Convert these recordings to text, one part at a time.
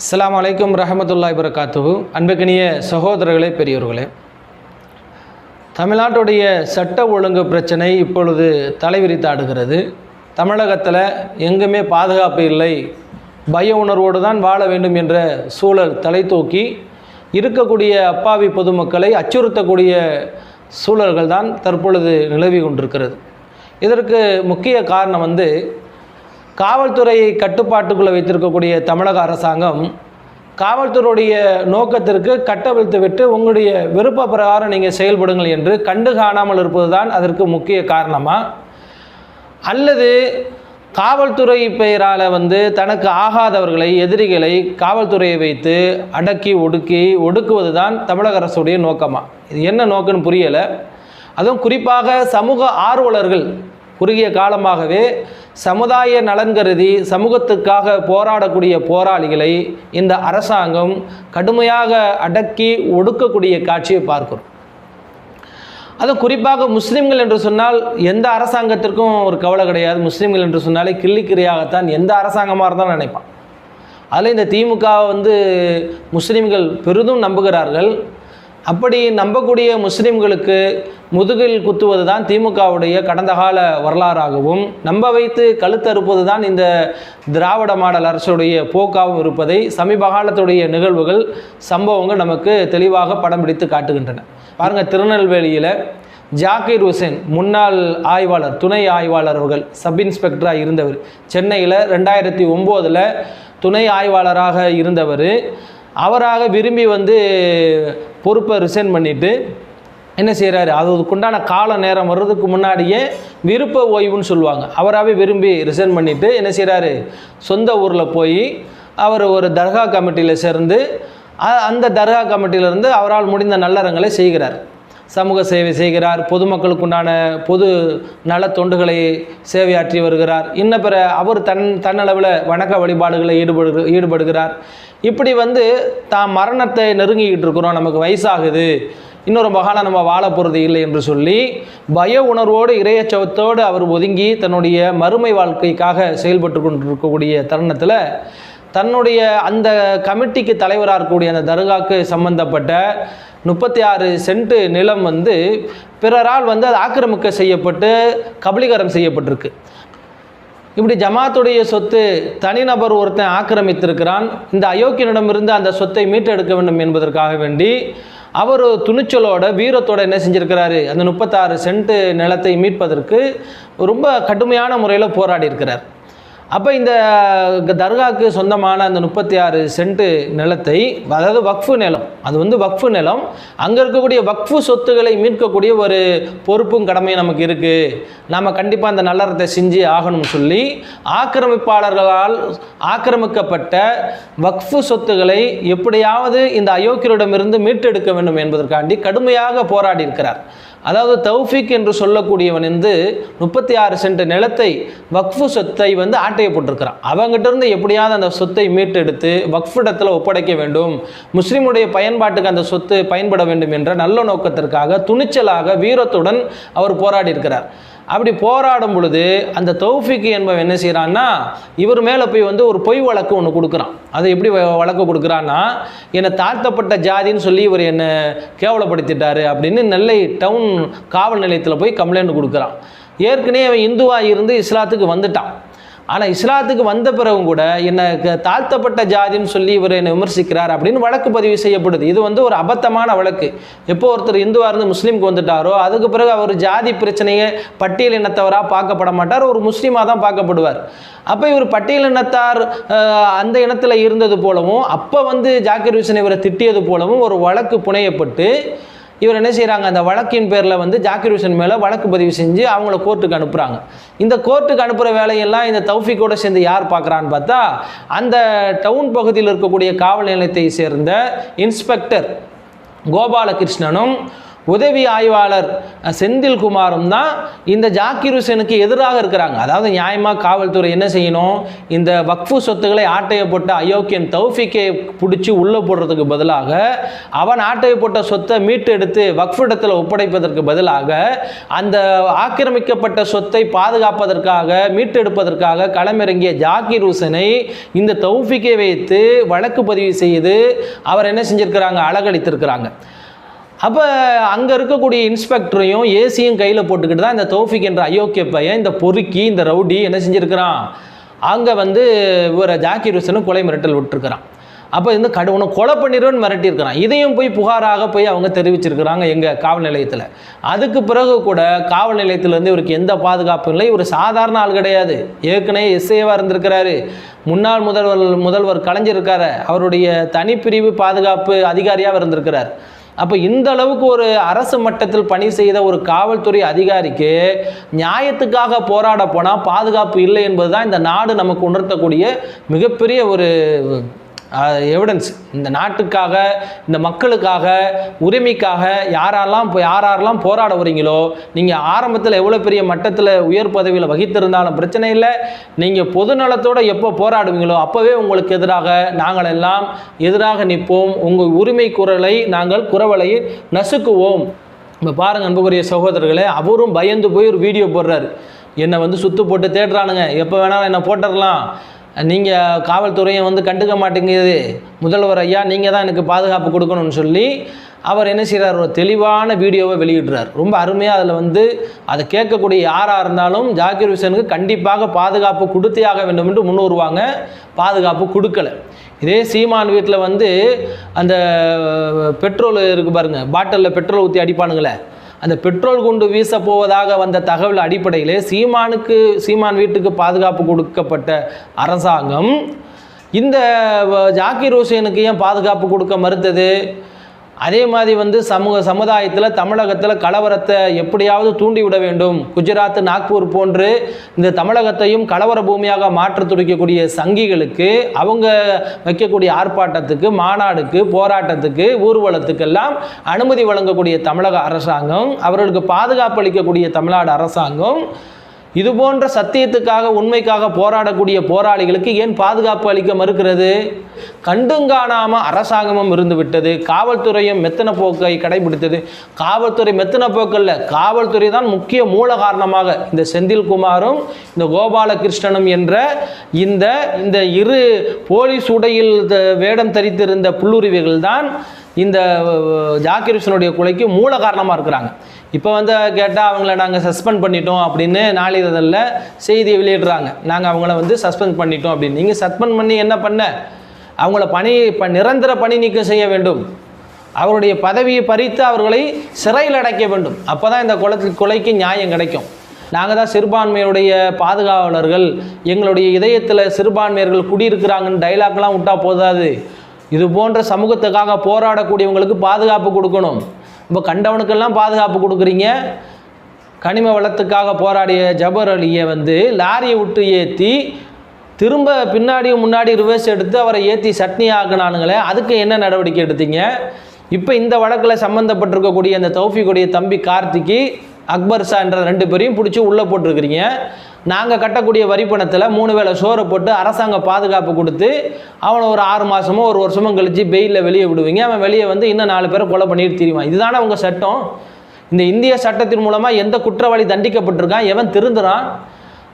அஸ்லாம் அலைக்கும் ரஹமத்துல்லாய் வரகாத்துஹு அன்புக்கினிய சகோதரர்களே பெரியோர்களே. தமிழ்நாட்டுடைய சட்ட ஒழுங்கு பிரச்சனை இப்பொழுது தலைவிரித்தாடுகிறது. தமிழகத்தில் எங்குமே பாதுகாப்பு இல்லை. பய உணர்வோடு தான் வாழ வேண்டும் என்ற சூழல் தலை தூக்கி இருக்கக்கூடிய அப்பாவி பொதுமக்களை அச்சுறுத்தக்கூடிய சூழல்கள் தான் தற்பொழுது நிலவி கொண்டிருக்கிறது. இதற்கு முக்கிய காரணம் வந்து காவல்துறையை கட்டுப்பாட்டுக்குள்ளே வைத்திருக்கக்கூடிய தமிழக அரசாங்கம் காவல்துறையுடைய நோக்கத்திற்கு கட்டவிழ்த்து விட்டு உங்களுடைய விருப்ப பிரகாரம் நீங்கள் செயல்படுங்கள் என்று கண்டு காணாமல் இருப்பது தான் அதற்கு முக்கிய காரணமாக அல்லது காவல்துறை பெயரால் வந்து தனக்கு ஆகாதவர்களை எதிரிகளை காவல்துறையை வைத்து அடக்கி ஒடுக்கி ஒடுக்குவது தான் தமிழக அரசுடைய நோக்கமாக இது என்ன நோக்கம்னு புரியலை. அதுவும் குறிப்பாக சமூக ஆர்வலர்கள் குறுகிய காலமாகவே சமுதாய நலன் கருதி சமூகத்துக்காக போராடக்கூடிய போராளிகளை இந்த அரசாங்கம் கடுமையாக அடக்கி ஒடுக்கக்கூடிய காட்சியை பார்க்கிறோம். அதுவும் குறிப்பாக முஸ்லீம்கள் என்று சொன்னால் எந்த அரசாங்கத்திற்கும் ஒரு கவலை கிடையாது. முஸ்லீம்கள் என்று சொன்னாலே கிள்ளிக்கிரியாகத்தான் எந்த அரசாங்கமாக இருந்தாலும் நினைப்பான். அதில் இந்த திமுக வந்து முஸ்லீம்கள் பெரிதும் நம்புகிறார்கள். அப்படி நம்பக்கூடிய முஸ்லீம்களுக்கு முதுகில் குத்துவது தான் திமுகவுடைய கடந்த கால வரலாறாகவும் நம்ப வைத்து கழுத்தறுப்பது தான் இந்த திராவிட மாடல் அரசுடைய போக்காகவும் இருப்பதை சமீப காலத்துடைய நிகழ்வுகள் சம்பவங்கள் நமக்கு தெளிவாக படம் பிடித்து காட்டுகின்றன. பாருங்கள் திருநெல்வேலியில் ஜாக்கிர் ஹுசேன் முன்னாள் ஆய்வாளர் துணை ஆய்வாளர் அவர்கள் சப் இன்ஸ்பெக்டராக இருந்தவர். சென்னையில் ரெண்டாயிரத்தி ஒம்போதில் துணை ஆய்வாளராக இருந்தவர். அவராக விரும்பி வந்து பொறுப்பை ரிசைன் பண்ணிவிட்டு என்ன செய்கிறாரு அதுக்குண்டான கால நேரம் வர்றதுக்கு முன்னாடியே விருப்ப ஓய்வுன்னு சொல்லுவாங்க. அவராகவே விரும்பி ரிசைன் பண்ணிவிட்டு என்ன செய்கிறாரு சொந்த ஊரில் போய் அவர் ஒரு தர்கா கமிட்டியில் சேர்ந்து அந்த தர்கா கமிட்டியிலிருந்து அவரால் முடிந்த நல்லறங்களை செய்கிறார். சமூக சேவை செய்கிறார் பொதுமக்களுக்குண்டான பொது நல தொண்டுகளை சேவையாற்றி வருகிறார். இன்ன பிற அவர் தன் தன்னளவில் வணக்க வழிபாடுகளை ஈடுபடு ஈடுபடுகிறார். இப்படி வந்து தான் மரணத்தை நெருங்கிக்கிட்டு இருக்கிறோம். நமக்கு வயசாகுது. இன்னொரு மகாலம் நம்ம வாழ போகிறது இல்லை என்று சொல்லி பய உணர்வோடு இறையச்சவத்தோடு அவர் ஒதுங்கி தன்னுடைய மறுமை வாழ்க்கைக்காக செயல்பட்டு கொண்டிருக்கக்கூடிய தருணத்தில் தன்னுடைய அந்த கமிட்டிக்கு தலைவராக இருக்கக்கூடிய அந்த தர்காக்கு சம்பந்தப்பட்ட முப்பத்தி ஆறு சென்ட் நிலம் வந்து பிறரால் வந்து அது ஆக்கிரமிக்க செய்யப்பட்டு கபலீகரம் செய்யப்பட்டிருக்கு. இப்படி ஜமாத்துடைய சொத்து தனிநபர் ஒருத்தன் ஆக்கிரமித்திருக்கிறான். இந்த அயோக்கியனிடமிருந்து அந்த சொத்தை மீட்டெடுக்க வேண்டும் என்பதற்காக வேண்டி அவர் துணிச்சலோட வீரத்தோட என்ன செஞ்சிருக்கிறாரு? அந்த முப்பத்தாறு சென்ட் நிலத்தை மீட்பதற்கு ரொம்ப கடுமையான முறையில் போராடி இருக்கிறார் அப்போ இந்த தர்காவுக்கு சொந்தமான அந்த முப்பத்தி ஆறு சென்ட் நிலத்தை அதாவது வக்ஃபு நிலம் அது வந்து வக்ஃபு நிலம் அங்கே இருக்கக்கூடிய வக்ஃபு சொத்துக்களை மீட்கக்கூடிய ஒரு பொறுப்பும் கடமையும் நமக்கு இருக்குது நாம் கண்டிப்பாக அந்த நல்லறத்தை செஞ்சு ஆகணும்னு சொல்லி ஆக்கிரமிப்பாளர்களால் ஆக்கிரமிக்கப்பட்ட வக்ஃபு சொத்துக்களை எப்படியாவது இந்த அயோக்கியரிடமிருந்து மீட்டெடுக்க வேண்டும் என்பதற்காண்டி கடுமையாக போராடி இருக்கிறார். அதாவது தௌஃபிக் என்று சொல்லக்கூடியவன் வந்து முப்பத்தி ஆறு சென்ட் நிலத்தை வக்ஃபு சொத்தை வந்து ஆட்டையை போட்டிருக்கிறான் அவங்ககிட்ட இருந்து எப்படியாவது அந்த சொத்தை மீட்டெடுத்து வக்ஃபிடத்தில் ஒப்படைக்க வேண்டும். முஸ்லீமுடைய பயன்பாட்டுக்கு அந்த சொத்து பயன்பட வேண்டும் என்ற நல்ல நோக்கத்திற்காக துணிச்சலாக வீரத்துடன் அவர் போராடி இருக்கிறார் அப்படி போராடும் பொழுது அந்த தௌஃபிக் என்பவன் என்ன செய்கிறான்னா இவர் மேலே போய் வந்து ஒரு பொய் வழக்கு ஒன்று கொடுக்குறான். அது எப்படி வ- வழக்கு கொடுக்குறான்னா என்னை தாழ்த்தப்பட்ட ஜாதின்னு சொல்லி இவர் என்னை கேவலப்படுத்திட்டாரு அப்படின்னு நெல்லை டவுன் காவல் நிலையத்தில் போய் கம்ப்ளைண்ட் கொடுக்குறான். ஏற்கனவே அவன் இந்துவாக இருந்து இஸ்லாத்துக்கு வந்துட்டான். ஆனால் இஸ்லாத்துக்கு வந்த பிறகும் கூட என்னை க- தாழ்த்தப்பட்ட ஜாதின்னு சொல்லி இவர் என்னை விமர்சிக்கிறார் அப்படின்னு வழக்கு பதிவு செய்யப்படுது. இது வந்து ஒரு அபத்தமான வழக்கு. எப்போ ஒருத்தர் இந்துவாக இருந்து முஸ்லீமுக்கு வந்துட்டாரோ அதுக்கு பிறகு அவர் ஜாதி பிரச்சனையை பட்டியல் இனத்தவராக பார்க்கப்பட மாட்டார். ஒரு முஸ்லீமாக தான் பார்க்கப்படுவார். அப்போ இவர் பட்டியல் இனத்தார் அந்த இனத்தில் இருந்தது போலவும் அப்போ வந்து ஜாக்கிர் ஹுசன் இவரை திட்டியது போலவும் ஒரு வழக்கு புனையப்பட்டு இவர் என்ன செய்கிறாங்க அந்த வழக்கின் பேரில் வந்து ஜாக்கிர் ஹுசன் மேலே வழக்கு பதிவு செஞ்சு அவங்கள கோர்ட்டுக்கு அனுப்புகிறாங்க இந்த கோர்ட்டுக்கு அனுப்புகிற வேலையெல்லாம் இந்த தௌஃபிக்கோட சேர்ந்து யார் பார்க்குறான்னு பார்த்தா அந்த டவுன் பகுதியில் இருக்கக்கூடிய காவல் நிலையத்தை சேர்ந்த இன்ஸ்பெக்டர் கோபாலகிருஷ்ணனும் உதவி ஆய்வாளர் செந்தில்குமாரும் தான் இந்த ஜாக்கிர் ஹுசேனுக்கு எதிராக இருக்கிறாங்க. அதாவது நியாயமாக காவல்துறை என்ன செய்யணும்? இந்த வக்ஃபு சொத்துக்களை ஆட்டைய போட்ட அயோக்கியன் தௌஃபிக்கை பிடிச்சி உள்ளே போடுறதுக்கு பதிலாக அவன் ஆட்டைய போட்ட சொத்தை மீட்டு எடுத்து வக்ஃபு ஒப்படைப்பதற்கு பதிலாக அந்த ஆக்கிரமிக்கப்பட்ட சொத்தை பாதுகாப்பதற்காக மீட்டெடுப்பதற்காக களமிறங்கிய ஜாக்கிர் ஹுசனை இந்த தௌஃபிக்கை வைத்து வழக்கு பதிவு செய்து அவர் என்ன செஞ்சிருக்கிறாங்க? அழகடித்திருக்கிறாங்க அப்போ அங்கே இருக்கக்கூடிய இன்ஸ்பெக்டரையும் ஏசியும் கையில் போட்டுக்கிட்டு தான் இந்த தோஃபிக் என்ற அயோக்கிய பையன் இந்த பொறுக்கி இந்த ரவுடி என்ன செஞ்சுருக்கிறான்? அங்கே வந்து இவரை ஜாக்கிர் ஹுசனும் கொலை மிரட்டல் விட்டுருக்கிறான். அப்போ இந்த கடு உன்னை கொலை பண்ணிடுவேன்னு மிரட்டியிருக்கிறான். இதையும் போய் புகாராக போய் அவங்க தெரிவிச்சிருக்கிறாங்க எங்கள் காவல் நிலையத்தில். அதுக்கு பிறகு கூட காவல் நிலையத்திலேருந்து இவருக்கு எந்த பாதுகாப்பும் இல்லை. இவர் சாதாரண ஆள் கிடையாது. ஏற்கனவே எஸ்ஏவாக இருந்திருக்கிறாரு. முன்னாள் முதல்வர் முதல்வர் கலைஞ்சிருக்காரு அவருடைய தனிப்பிரிவு பாதுகாப்பு அதிகாரியாக இருந்திருக்கிறார். அப்போ இந்த அளவுக்கு ஒரு அரசு மட்டத்தில் பணி செய்த ஒரு காவல்துறை அதிகாரிக்கு நியாயத்துக்காக போராட போனால் பாதுகாப்பு இல்லை என்பது தான் இந்த நாடு நமக்கு உணர்த்தக்கூடிய மிகப்பெரிய ஒரு எவிடன்ஸ் இந்த நாட்டுக்காக இந்த மக்களுக்காக உரிமைக்காக யாரெல்லாம் இப்போ யாரெல்லாம் போராட வரீங்களோ நீங்கள் ஆரம்பத்தில் எவ்வளோ பெரிய மட்டத்தில் உயர் பதவியில் வகித்திருந்தாலும் பிரச்சனை இல்லை. நீங்கள் பொது நலத்தோடு எப்போ போராடுவீங்களோ அப்போவே உங்களுக்கு எதிராக நாங்கள் எல்லாம் எதிராக நிற்போம். உங்கள் உரிமை குரலை நாங்கள் குரவலை நசுக்குவோம். இப்போ பாருங்கள் அன்புக்குரிய சகோதரர்களே அவரும் பயந்து போய் ஒரு வீடியோ போடுறாரு. என்னை வந்து சுத்து போட்டு தேடுறானுங்க. எப்போ வேணாலும் என்னை போட்டுடலாம். நீங்கள் காவல்துறையை வந்து கண்டுக்க மாட்டேங்குது. முதல்வர் ஐயா நீங்கள் தான் எனக்கு பாதுகாப்பு கொடுக்கணும்னு சொல்லி அவர் என்ன செய்கிறார் ஒரு தெளிவான வீடியோவை வெளியிடுறார். ரொம்ப அருமையாக அதில் வந்து அதை கேட்கக்கூடிய யாராக இருந்தாலும் ஜாக்கிர் ஹுசேனுக்கு கண்டிப்பாக பாதுகாப்பு கொடுத்தே ஆக வேண்டும் என்று முன்னுருவாங்க. பாதுகாப்பு கொடுக்கல. இதே சீமான் வீட்டில் வந்து அந்த பெட்ரோல் இருக்குது பாருங்கள் பாட்டிலில் பெட்ரோல் ஊற்றி அடிப்பானுங்களே. அந்த பெட்ரோல் குண்டு வீச போவதாக வந்த தகவல் அடிப்படையிலே சீமானுக்கு சீமான் வீட்டுக்கு பாதுகாப்பு கொடுக்கப்பட்ட அரசாங்கம் இந்த வ- ஜாக்கிர் ஹுசேனுக்கு ஏன் பாதுகாப்பு கொடுக்க மறுத்தது? அதே மாதிரி வந்து சமூக சமுதாயத்தில் தமிழகத்தில் கலவரத்தை எப்படியாவது தூண்டிவிட வேண்டும். குஜராத் நாக்பூர் போன்று இந்த தமிழகத்தையும் கலவர பூமியாக மாற்ற துடிக்கக்கூடிய சங்கிகளுக்கு அவங்க வைக்கக்கூடிய ஆர்ப்பாட்டத்துக்கு மாநாடுக்கு போராட்டத்துக்கு ஊர்வலத்துக்கெல்லாம் அனுமதி வழங்கக்கூடிய தமிழக அரசாங்கம் அவர்களுக்கு பாதுகாப்பு அளிக்கக்கூடிய தமிழ்நாடு அரசாங்கம் இது போன்ற சத்தியத்துக்காக உண்மைக்காக போராடக்கூடிய போராளிகளுக்கு ஏன் பாதுகாப்பு அளிக்க மறுக்கிறது? கண்டுங்காணாமல் அரசாங்கமும் இருந்து விட்டது காவல்துறையும் மெத்தன போக்கை கடைபிடித்தது. காவல்துறை மெத்தன போக்கல்ல. காவல்துறை தான் முக்கிய மூல காரணமாக இந்த செந்தில்குமாரும் இந்த கோபாலகிருஷ்ணனும் என்ற இந்த இந்த இரு போலீஸ் உடையில் த- வேடம் தரித்திருந்த புல்லுருவிகள் தான் இந்த அஹ், ஜாக்கிர் கொலைக்கு மூல காரணமாக இருக்கிறாங்க. இப்போ வந்து கேட்டால் அவங்கள நாங்கள் சஸ்பெண்ட் பண்ணிட்டோம் அப்படின்னு நாளிதழில் செய்தியை வெளியிடுறாங்க. நாங்கள் அவங்கள வந்து சஸ்பெண்ட் பண்ணிட்டோம் அப்படின்னு. நீங்கள் சஸ்பெண்ட் பண்ணி என்ன பண்ண? அவங்கள பணி இப்போ நிரந்தர பணி நீக்கம் செய்ய வேண்டும். அவருடைய பதவியை பறித்து அவர்களை சிறையில் அடைக்க வேண்டும். அப்போ தான் இந்த குளத்தில் கொலைக்கு நியாயம் கிடைக்கும். நாங்கள் தான் சிறுபான்மையுடைய பாதுகாவலர்கள். எங்களுடைய இதயத்தில் சிறுபான்மையர்கள் குடியிருக்கிறாங்கன்னு டைலாக்லாம் விட்டா போதாது. இது போன்ற சமூகத்துக்காக போராடக்கூடியவங்களுக்கு பாதுகாப்பு கொடுக்கணும். இப்போ கண்டவனுக்கெல்லாம் பாதுகாப்பு கொடுக்குறீங்க? கனிம வளத்துக்காக போராடிய ஜபர் அலியை வந்து லாரியை விட்டு ஏற்றி திரும்ப பின்னாடியும் முன்னாடி ரிவர்ஸ் எடுத்து அவரை ஏற்றி சட்னி ஆக்கினானுங்களே அதுக்கு என்ன நடவடிக்கை எடுத்தீங்க? இப்போ இந்த வழக்கில் சம்மந்தப்பட்டிருக்கக்கூடிய அந்த தௌஃபிக்குடைய தம்பி கார்த்திக்கு அக்பர் ஷா என்ற ரெண்டு பேரையும் பிடிச்சி உள்ளே போட்டிருக்கிறீங்க. நாங்கள் கட்டக்கூடிய வரி பணத்தில் மூணு வேளை சோறை போட்டு அரசாங்க பாதுகாப்பு கொடுத்து அவனை ஒரு ஆறு மாதமோ ஒரு வருஷமோ கழித்து பெயிலில் வெளியே விடுவீங்க. அவன் வெளியே வந்து இன்னும் நாலு பேரை கொலை பண்ணிட்டு தெரியுமா இதுதானே உங்கள் சட்டம்? இந்த இந்திய சட்டத்தின் மூலமாக எந்த குற்றவாளி தண்டிக்கப்பட்டிருக்கான்? எவன் திருந்துறான்?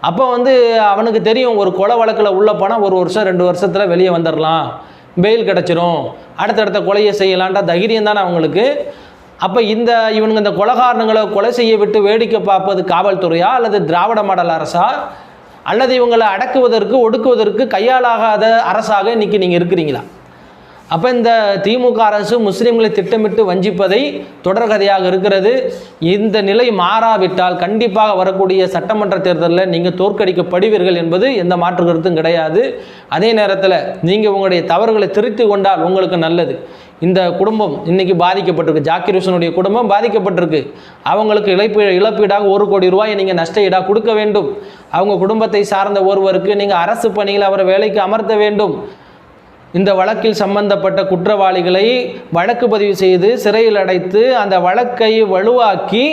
அப்போ வந்து அவனுக்கு தெரியும் ஒரு கொலை வழக்கில் உள்ள போனால் ஒரு வருஷம் ரெண்டு வருஷத்தில் வெளியே வந்துடலாம் பெயில் கிடச்சிரும். அடுத்தடுத்த கொலையை செய்யலான்ற தைரியம் தானே அவங்களுக்கு. அப்போ இந்த இவனுங்க இந்த கொலகாரணங்களை கொலை செய்ய விட்டு வேடிக்கை பார்ப்பது காவல்துறையா அல்லது திராவிட மாடல் அரசா? அல்லது இவங்களை அடக்குவதற்கு ஒடுக்குவதற்கு கையாளாகாத அரசாக இன்னைக்கு நீங்கள் இருக்கிறீங்களா? அப்போ இந்த திமுக அரசு முஸ்லீம்களை திட்டமிட்டு வஞ்சிப்பதை தொடர்கதையாக இருக்கிறது. இந்த நிலை மாறாவிட்டால் கண்டிப்பாக வரக்கூடிய சட்டமன்ற தேர்தலில் நீங்கள் தோற்கடிக்கப்படுவீர்கள் என்பது எந்த மாற்று கருத்தும் கிடையாது. அதே நேரத்தில் நீங்கள் உங்களுடைய தவறுகளை திருத்தி கொண்டால் உங்களுக்கு நல்லது. இந்த குடும்பம் இன்னைக்கு பாதிக்கப்பட்டிருக்கு. ஜாக்கிர் ஹுசனுடைய குடும்பம் பாதிக்கப்பட்டிருக்கு. அவங்களுக்கு இழப்பீ இழப்பீடாக ஒரு கோடி ரூபாயை நீங்கள் நஷ்ட ஈடாக கொடுக்க வேண்டும். அவங்க குடும்பத்தை சார்ந்த ஒருவருக்கு நீங்கள் அரசு பணியில் அவரை வேலைக்கு அமர்த்த வேண்டும். இந்த வழக்கில் சம்பந்தப்பட்ட குற்றவாளிகளை வழக்கு பதிவு செய்து சிறையில் அடைத்து அந்த வழக்கை வலுவாக்கி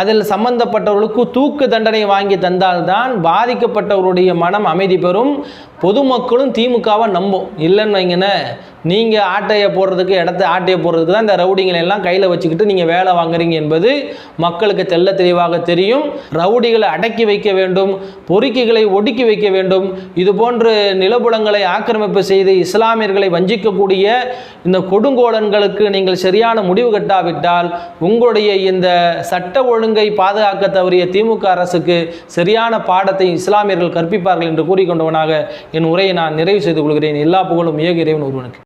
அதில் சம்பந்தப்பட்டவர்களுக்கு தூக்கு தண்டனை வாங்கி தந்தால்தான் பாதிக்கப்பட்டவருடைய மனம் அமைதி பெறும். பொதுமக்களும் திமுகவை நம்பும். இல்லைன்னு வைங்கன்னு நீங்கள் ஆட்டையை போடுறதுக்கு இடத்த ஆட்டையை போடுறதுக்கு தான் இந்த ரவுடிங்களை எல்லாம் கையில் வச்சுக்கிட்டு நீங்கள் வேலை வாங்குறீங்க என்பது மக்களுக்கு தெல்ல தெளிவாக தெரியும். ரவுடிகளை அடக்கி வைக்க வேண்டும் பொறுக்கிகளை ஒடுக்கி வைக்க வேண்டும். இது போன்று நிலபுலங்களை ஆக்கிரமிப்பு செய்து இஸ்லாமியர்களை வஞ்சிக்கக்கூடிய இந்த கொடுங்கோலன்களுக்கு நீங்கள் சரியான முடிவு கட்டாவிட்டால் உங்களுடைய இந்த சட்ட ஒழுங்கை பாதுகாக்க தவறிய திமுக அரசுக்கு சரியான பாடத்தை இஸ்லாமியர்கள் கற்பிப்பார்கள் என்று கூறிக்கொண்டவனாக என் உரையை நான் நிறைவு செய்து கொள்கிறேன். எல்லா புகழும் ஏக இறைவன் ஒருவனுக்கு.